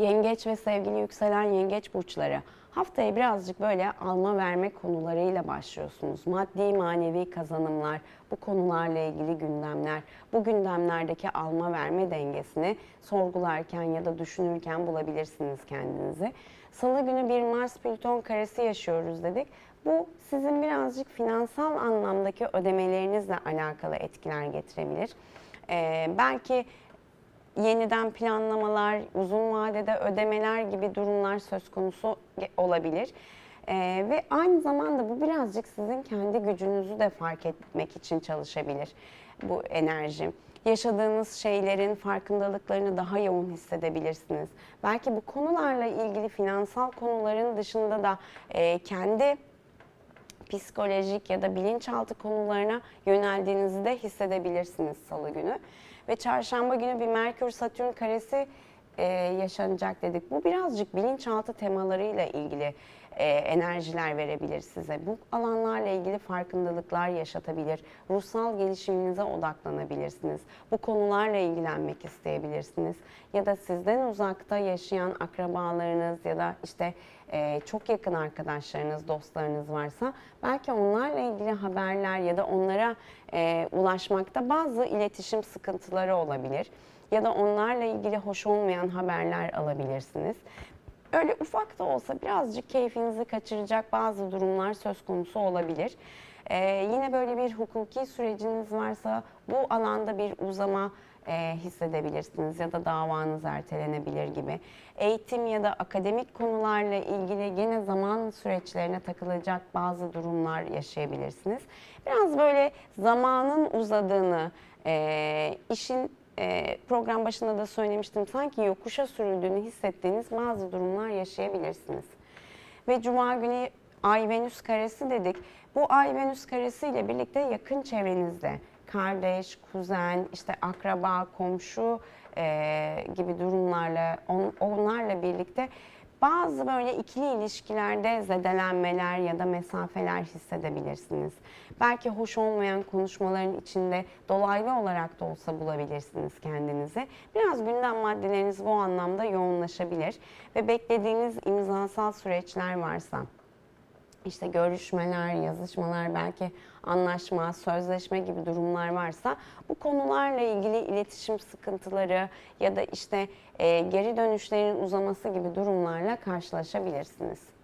Yengeç ve sevgili yükselen yengeç burçları. Haftaya birazcık böyle alma verme konularıyla başlıyorsunuz. Maddi manevi kazanımlar, bu konularla ilgili gündemler, bu gündemlerdeki alma verme dengesini sorgularken ya da düşünürken bulabilirsiniz kendinizi. Salı günü bir Mars Plüton karesi yaşıyoruz dedik. Bu sizin birazcık finansal anlamdaki ödemelerinizle alakalı etkiler getirebilir. Ee, belki yeniden planlamalar, uzun vadede ödemeler gibi durumlar söz konusu olabilir. Ee, ve aynı zamanda bu birazcık sizin kendi gücünüzü de fark etmek için çalışabilir bu enerji. Yaşadığınız şeylerin farkındalıklarını daha yoğun hissedebilirsiniz. Belki bu konularla ilgili finansal konuların dışında da e, kendi psikolojik ya da bilinçaltı konularına yöneldiğinizi de hissedebilirsiniz salı günü. Ve çarşamba günü bir Merkür Satürn karesi e, yaşanacak dedik. Bu birazcık bilinçaltı temalarıyla ilgili e, enerjiler verebilir size. Bu alanlarla ilgili farkındalıklar yaşatabilir. Ruhsal gelişiminize odaklanabilirsiniz. Bu konularla ilgilenmek isteyebilirsiniz. Ya da sizden uzakta yaşayan akrabalarınız ya da işte e, çok yakın arkadaşlarınız, dostlarınız varsa belki onlarla ilgili haberler ya da onlara e, ulaşmakta bazı iletişim sıkıntıları olabilir. Ya da onlarla ilgili hoş olmayan haberler alabilirsiniz. Öyle ufak da olsa birazcık keyfinizi kaçıracak bazı durumlar söz konusu olabilir. Ee, yine böyle bir hukuki süreciniz varsa bu alanda bir uzama e, hissedebilirsiniz ya da davanız ertelenebilir gibi. Eğitim ya da akademik konularla ilgili gene zaman süreçlerine takılacak bazı durumlar yaşayabilirsiniz. Biraz böyle zamanın uzadığını, e, işin e, program başında da söylemiştim sanki yokuşa sürüldüğünü hissettiğiniz bazı durumlar yaşayabilirsiniz. Ve cuma günü Ay Venüs karesi dedik. Bu Ay Venüs karesi ile birlikte yakın çevrenizde kardeş, kuzen, işte akraba, komşu e, gibi durumlarla on- onlarla birlikte bazı böyle ikili ilişkilerde zedelenmeler ya da mesafeler hissedebilirsiniz. Belki hoş olmayan konuşmaların içinde dolaylı olarak da olsa bulabilirsiniz kendinizi. Biraz gündem maddeleriniz bu anlamda yoğunlaşabilir ve beklediğiniz imzasal süreçler varsa işte görüşmeler, yazışmalar, belki anlaşma, sözleşme gibi durumlar varsa bu konularla ilgili iletişim sıkıntıları ya da işte e, geri dönüşlerin uzaması gibi durumlarla karşılaşabilirsiniz.